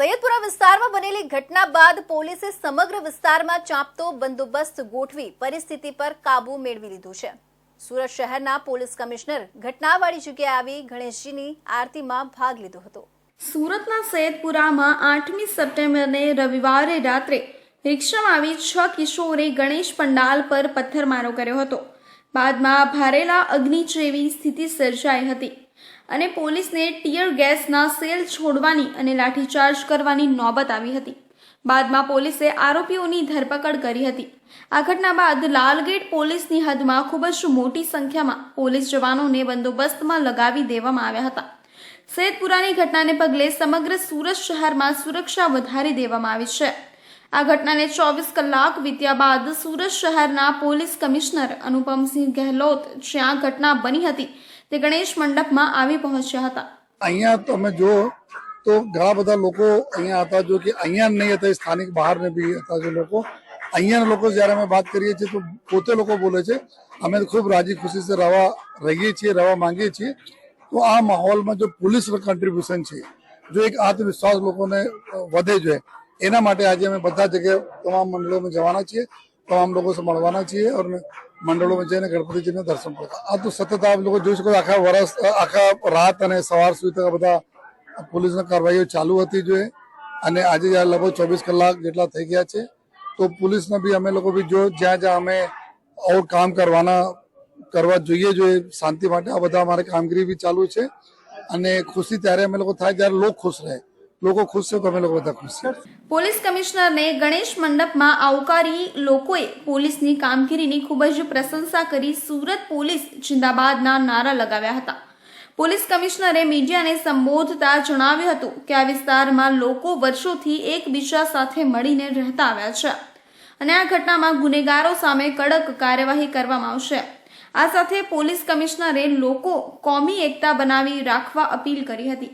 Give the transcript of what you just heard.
સૈયદપુરા વિસ્તારમાં બનેલી ઘટના બાદ પોલીસે સમગ્ર વિસ્તારમાં ચાંપતો બંદોબસ્ત ગોઠવી પરિસ્થિતિ પર કાબુ મેળવી લીધું છે. સુરત શહેરના પોલીસ કમિશનર ઘટનાવાળી જગ્યાએ આવી ગણેશજીની આરતીમાં ભાગ લીધો હતો. સુરતના સૈયદપુરામાં આઠમી સપ્ટેમ્બરને રવિવારે રાત્રે રિક્ષામાં આવી છ કિશોરે ગણેશ પંડાલ પર પથ્થરમારો કર્યો હતો. બાદમાં ભારેલા અગ્નિ જેવી સ્થિતિ સર્જાઈ હતી અને પોલીસને ટીયર ગેસના સેલ છોડવાની અને લાઠીચાર્જ કરવાની નોબત આવી હતી. બાદમાં પોલીસે આરોપીઓની ધરપકડ કરી હતી. આ ઘટના બાદ લાલગેટ પોલીસની હદમાં ખૂબ જ મોટી સંખ્યામાં પોલીસ જવાનોને બંદોબસ્તમાં લગાવી દેવામાં આવ્યા હતા. સૈદપુરાની ઘટનાને પગલે સમગ્ર સુરત શહેરમાં સુરક્ષા વધારી દેવામાં આવી છે. આ ઘટનાને ચોવીસ કલાક વીત્યા બાદ સુરત શહેરના પોલીસ કમિશનર અનુપમસિંહ ગેહલોત જ્યાં ઘટના બની હતી તે ગણેશ મંડપમાં આવી પહોંચ્યા હતા. અહીંયા તમે જો તો ઘણા બધા લોકો અહીંયા હતા જો કે અહીંયા નહીં હતા સ્થાનિક બહારને બી હતા જે લોકો. અહીંયાના લોકો જ્યારે અમે વાત કરીએ છીએ તો પોતે લોકો બોલે છે, અમે ખૂબ રાજી ખુશી સે રહેવા રહીએ છીએ રહેવા માંગીએ છીએ. તો આ માહોલમાં જો પોલીસનું કન્ટ્રીબ્યુશન છે, જો એક આત્મવિશ્વાસ લોકોને વધે જોઈએ એના માટે આજે અમે બધા જગ્યાએ તમામ મંડળોમાં જવાના છીએ, તમામ લોકો મળવાના છીએ અને મંડળોમાં જઈને ગણપતિજીને દર્શન કરતા. આ તો સતત આપ લોકો જોઈ શકો આખા વર્ષ આખા રાત અને સવાર સુધી તક બધા પોલીસની કાર્યવાહીઓ ચાલુ હતી જોઈએ. અને આજે લગભગ ચોવીસ કલાક જેટલા થઈ ગયા છે. તો પોલીસને બી અમે લોકો બી જો જ્યાં જ્યાં અમે આવું કામ કરવાના, કરવા જોઈએ જોઈએ શાંતિ માટે આ બધા અમારે કામગીરી બી ચાલુ છે. અને ખુશી ત્યારે અમે લોકો થાય જ્યારે લોકો ખુશ રહે. લોકો ખુશ છે તો લોકો બધા ખુશ છે. પોલીસ કમિશનરને ગણેશ મંડપમાં આવકારી લોકોએ પોલીસની કામગીરીની ખૂબ જ પ્રશંસા કરી સુરત પોલીસ જિંદાબાદના નારા લગાવ્યા હતા. પોલીસ કમિશનરે મીડિયાને સંબોધતા જણાવ્યું હતું કે આ વિસ્તારમાં લોકો વર્ષોથી એકબીજા સાથે મળીને રહેતા આવ્યા છે અને આ ઘટનામાં ગુનેગારો સામે કડક કાર્યવાહી કરવામાં આવશે. આ સાથે પોલીસ કમિશનરે લોકો કોમી એકતા બનાવી રાખવા અપીલ કરી હતી.